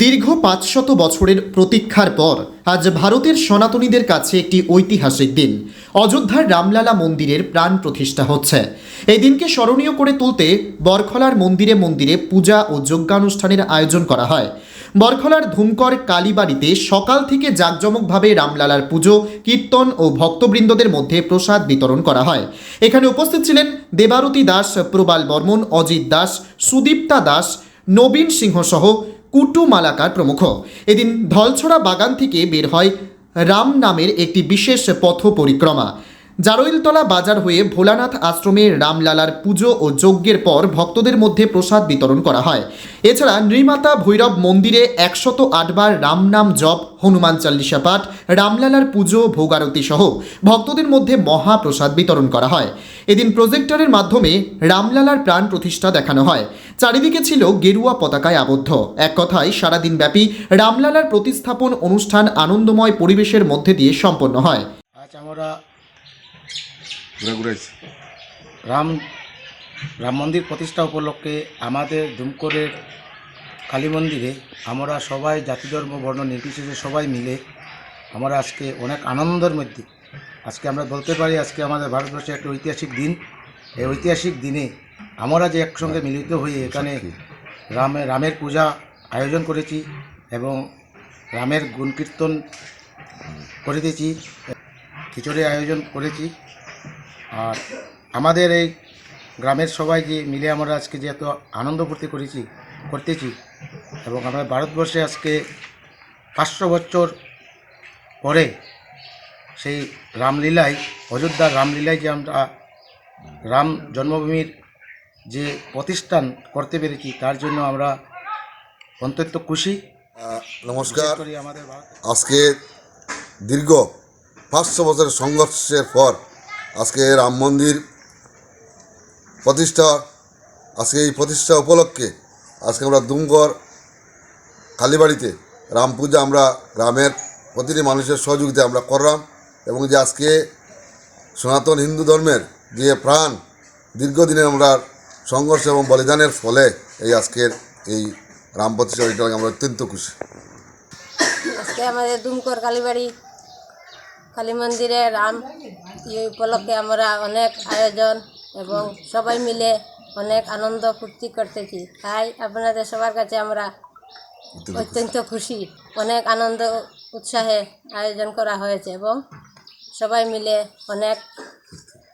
দীর্ঘ পাঁচশত বছরের প্রতীক্ষার পর আজ ভারতের সনাতনীদের কাছে একটি ঐতিহাসিক দিন। অযোধ্যার রামলালা মন্দিরের প্রাণ প্রতিষ্ঠা হচ্ছে। এই দিনকে স্মরণীয় করে তুলতে বরখলার মন্দিরে মন্দিরে পূজা ও যজ্ঞানুষ্ঠানের আয়োজন করা হয়। বরখলার ধুমকর কালীবাড়িতে সকাল থেকে জাঁকজমকভাবে রামলালার পুজো, কীর্তন ও ভক্তবৃন্দদের মধ্যে প্রসাদ বিতরণ করা হয়। এখানে উপস্থিত ছিলেন দেবারতী দাস, প্রবাল বর্মন, অজিত দাস, সুদীপ্তা দাস, নবীন সিংহ সহ কুটু মালাকার প্রমুখ। এদিন ধলছড়া বাগান থেকে বের হয় রাম নামের একটি বিশেষ পথ পরিক্রমা জারইলতলা বাজার হয়ে ভোলানাথ আশ্রমে রামলালার পুজো ও যজ্ঞের পর ভক্তদের মধ্যে প্রসাদ বিতরণ করা হয়। এছাড়া নৃমাতা ভৈরব মন্দিরে একশত আটবার রাম নাম জপ, হনুমান চাল্লিশা পাঠ, রামলালার পুজো, ভোগারতি সহ ভক্তদের মধ্যে মহাপ্রসাদ বিতরণ করা হয়। এদিন প্রজেক্টরের মাধ্যমে রামলালার প্রাণ প্রতিষ্ঠা দেখানো হয়। চারিদিকে ছিল গেরুয়া পতাকায় আবদ্ধ। এক কথায় সারাদিন ব্যাপী রামলালার প্রতিস্থাপন অনুষ্ঠান আনন্দময় পরিবেশের মধ্যে দিয়ে সম্পন্ন হয়। আজ আমরা রাম রাম মন্দির প্রতিষ্ঠা উপলক্ষে আমাদের দুমকরের কালী মন্দিরে আমরা সবাই জাতি ধর্ম বর্ণ নির্বিশেষে সবাই মিলে আমরা আজকে অনেক আনন্দের মধ্যে আজকে আমরা বলতে পারি আজকে আমাদের ভারতবর্ষে একটা ঐতিহাসিক দিন। এই ঐতিহাসিক দিনে আমরা যে একসঙ্গে মিলিত হয়ে এখানে রামে রামের পূজা আয়োজন করেছি এবং রামের গুণকীর্তন করিতেছি খিচুড়ি আয়োজন করেছি। আর আমাদের এই গ্রামের সবাই যে মিলে আমরা আজকে যে এত আনন্দ ফুর্তি করেছি করতেছি এবং আমরা ভারতবর্ষে আজকে পাঁচশো বছর পরে সেই রামলীলায় অযোধ্যার রামলীলায় যে আমরা রাম জন্মভূমির যে প্রতিষ্ঠান করতে পেরেছি তার জন্য আমরা অত্যন্ত খুশি। নমস্কার। আজকে দীর্ঘ পাঁচশো বছরের সংঘর্ষের পর আজকে রাম মন্দির প্রতিষ্ঠা আজকে এই প্রতিষ্ঠা উপলক্ষে আজকে আমরা দুমগর কালীবাড়িতে রাম পূজা আমরা গ্রামের প্রতিটি মানুষের সহযোগিতা আমরা করলাম এবং যে আজকে সনাতন হিন্দু ধর্মের যে প্রাণ দীর্ঘদিনের আমরা সংঘর্ষ এবং বলিদানের ফলে এই আজকের এই রাম প্রতিষ্ঠা আমরা অত্যন্ত খুশি। আজকে আমাদের দুমকর কালীবাড়ি কালী মন্দিরে রাম এই উপলক্ষে আমরা অনেক আয়োজন এবং সবাই মিলে অনেক আনন্দ ফুর্তি করতেছি। তাই আপনাদের সবার কাছে আমরা অত্যন্ত খুশি। অনেক আনন্দ উৎসাহে আয়োজন করা হয়েছে এবং সবাই মিলে অনেক